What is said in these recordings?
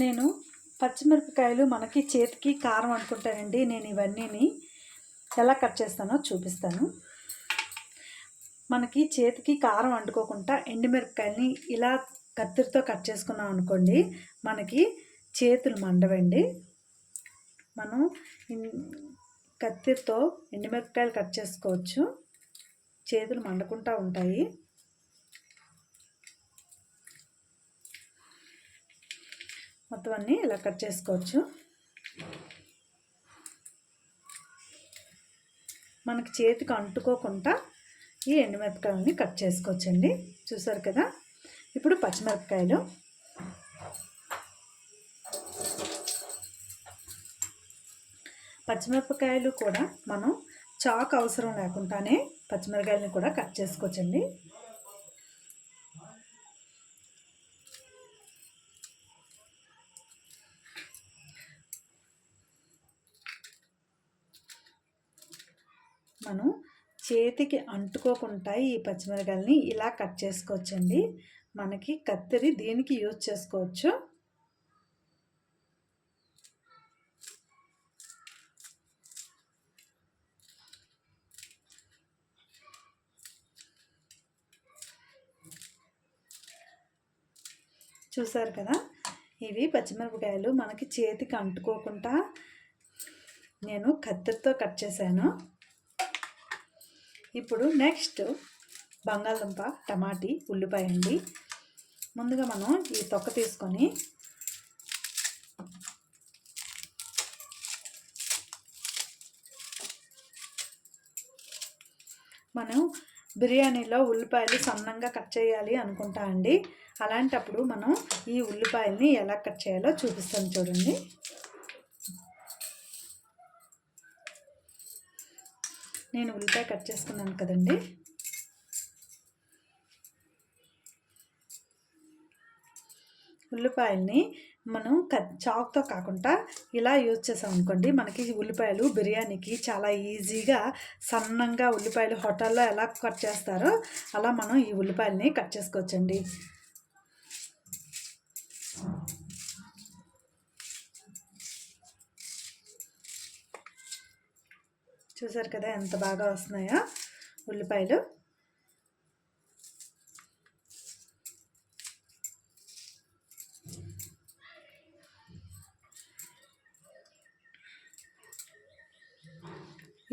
నేను పచ్చిమిరపకాయలు మనకి చేతికి కారం అనుకుంటానండి నేను ఇవన్నీని ఎలా కట్ చేస్తానో చూపిస్తాను. మనకి చేతికి కారం అంటుకోకుండా ఎండుమిరపకాయలని ఇలా కత్తిరితో కట్ చేసుకున్నాం అనుకోండి మనకి చేతులు మండవండి. మనం కత్తిరితో ఎండుమిరపకాయలు కట్ చేసుకోవచ్చు. చేతులు మండకుండా ఉంటాయి. మొత్తం అన్నీ ఇలా కట్ చేసుకోవచ్చు. మనకి చేతికి అంటుకోకుండా ఈ ఎండుమిరపకాయలని కట్ చేసుకోవచ్చండి. చూసారు కదా? ఇప్పుడు పచ్చిమిరపకాయలు. పచ్చిమిరపకాయలు కూడా మనం చాకు అవసరం లేకుండానే పచ్చిమిరపకాయలని కూడా కట్ చేసుకోవచ్చండి. మనం చేతికి అంటుకోకుండా ఈ పచ్చిమిరకాయలని ఇలా కట్ చేసుకోవచ్చండి. మనకి కత్తిరి దీనికి యూజ్ చేసుకోవచ్చు? చూసారు కదా? ఇవి పచ్చిమిరపకాయలు మనకి చేతికి అంటుకోకుండా నేను కత్తిరితో కట్ చేశాను. ఇప్పుడు నెక్స్ట్ బంగాళదుంప టమాటీ ఉల్లిపాయ అండి. ముందుగా మనం ఈ తొక్క తీసుకొని మనం బిర్యానీలో ఉల్లిపాయలు సన్నంగా కట్ చేయాలి అనుకుంటా అండి. అలాంటప్పుడు మనం ఈ ఉల్లిపాయల్ని ఎలా కట్ చేయాలో చూపిస్తాను చూడండి. నేను ఉల్లిపాయ కట్ చేసుకున్నాను కదండి. ఉల్లిపాయల్ని మనం కట్ చాక్తో కాకుండా ఇలా యూజ్ చేసాం అనుకోండి మనకి ఉల్లిపాయలు బిర్యానీకి చాలా ఈజీగా సన్నంగా ఉల్లిపాయలు హోటల్లో ఎలా కట్ చేస్తారో అలా మనం ఈ ఉల్లిపాయల్ని కట్ చేసుకోవచ్చండి. చూసారు కదా ఎంత బాగా వస్తున్నాయో ఉల్లిపాయలు.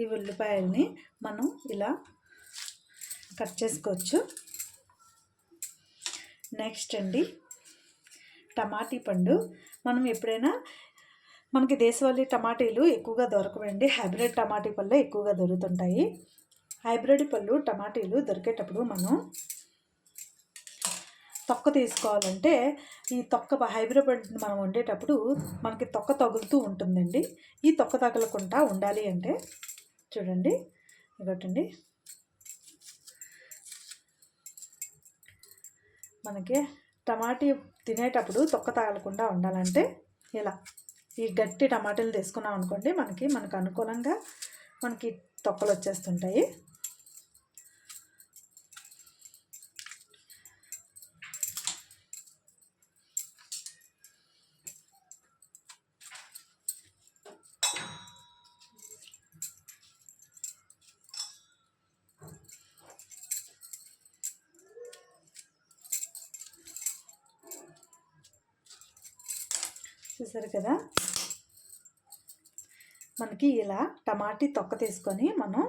ఈ ఉల్లిపాయల్ని మనం ఇలా కట్ చేసుకోవచ్చు. నెక్స్ట్ అండి టమాటీ పండు. మనం ఎప్పుడైనా మనకి దేశవాళీ టమాటీలు ఎక్కువగా దొరకవండి. హైబ్రిడ్ టమాటీ పళ్ళు ఎక్కువగా దొరుకుతుంటాయి. హైబ్రిడ్ పళ్ళు టమాటీలు దొరికేటప్పుడు మనం తొక్క తీసుకోవాలంటే ఈ తొక్క హైబ్రిడ్ మనం వండేటప్పుడు మనకి తొక్క తగులుతూ ఉంటుందండి. ఈ తొక్క తగలకుండా ఉండాలి అంటే చూడండి. ఇగోటండి. మనకి టమాటీ తినేటప్పుడు తొక్క తగలకుండా ఉండాలంటే ఇలా. ఈ గట్టి టమాటాలు తీసుకున్నాం అనుకోండి మనకి మనకు అనుకూలంగా మనకి తొక్కలు వచ్చేస్తుంటాయి. చూసారు కదా? మనకి ఇలా టమాటీ తొక్క తీసుకొని మనం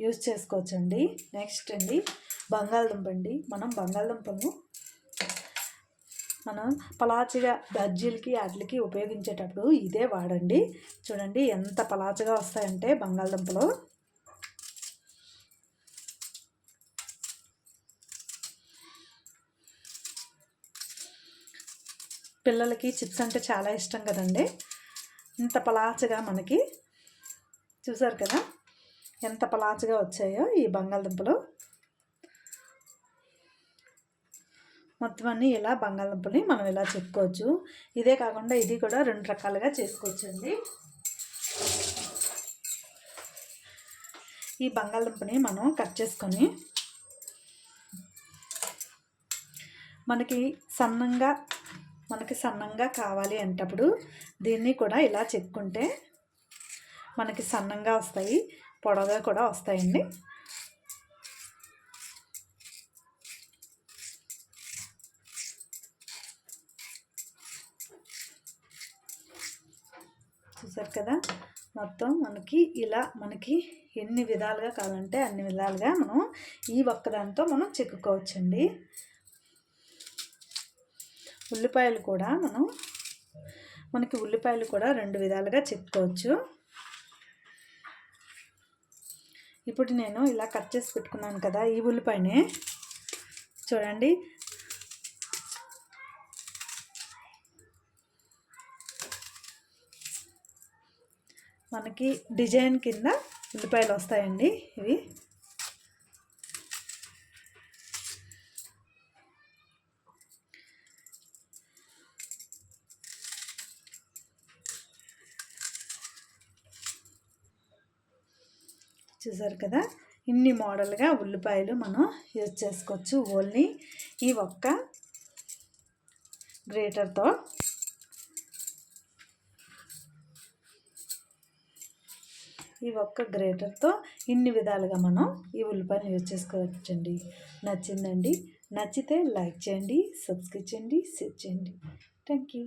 యూజ్ చేసుకోవచ్చండి. నెక్స్ట్ అండి బంగాళదుంప అండి. మనం బంగాళదుంపను మనం పలాచగా బజ్జీలకి వాటికి ఉపయోగించేటప్పుడు ఇదే వాడండి. చూడండి ఎంత పలాచగా వస్తాయంటే బంగాళదుంపలు. పిల్లలకి చిప్స్ అంటే చాలా ఇష్టం కదండి. ఇంత పలాచగా మనకి చూసారు కదా? ఎంత పలాచగా వచ్చాయో ఈ బంగాళదుంపలు. మొత్తం అన్నీ ఇలా బంగాళదుంపని మనం ఇలా చెప్పుకోవచ్చు. ఇదే కాకుండా ఇది కూడా రెండు రకాలుగా చేసుకోవచ్చండి. ఈ బంగాళదుంపని మనం కట్ చేసుకొని మనకి సన్నంగా మనకి సన్నంగా కావాలి అంటప్పుడు దీన్ని కూడా ఇలా చెక్కుంటే మనకి సన్నంగా వస్తాయి పొడవుగా కూడా వస్తాయండి. చూసారు కదా? మొత్తం మనకి ఇలా మనకి ఎన్ని విధాలుగా కావాలంటే అన్ని విధాలుగా మనం ఈ ఒక్కదాంతో మనం చెక్కుకోవచ్చండి. ఉల్లిపాయలు కూడా మనం మనకి ఉల్లిపాయలు కూడా రెండు విధాలుగా చెప్పుకోవచ్చు ఇప్పుడు నేను ఇలా కట్ చేసి పెట్టుకున్నాను కదా ఈ ఉల్లిపాయనే. చూడండి. మనకి డిజైన్ కింద ఉల్లిపాయలు వస్తాయండి ఇవి. చూసారు కదా? ఇన్ని మోడల్గా ఉల్లిపాయలు మనం యూజ్ చేసుకోవచ్చు. ఓన్లీ ఈ ఒక్క గ్రేటర్తో. ఈ ఒక్క గ్రేటర్తో ఇన్ని విధాలుగా మనం ఈ ఉల్లిపాయలు యూజ్ చేసుకోవచ్చండి. నచ్చిందండి. నచ్చితే లైక్ చేయండి సబ్స్క్రైబ్ చేయండి షేర్ చేయండి. Thank you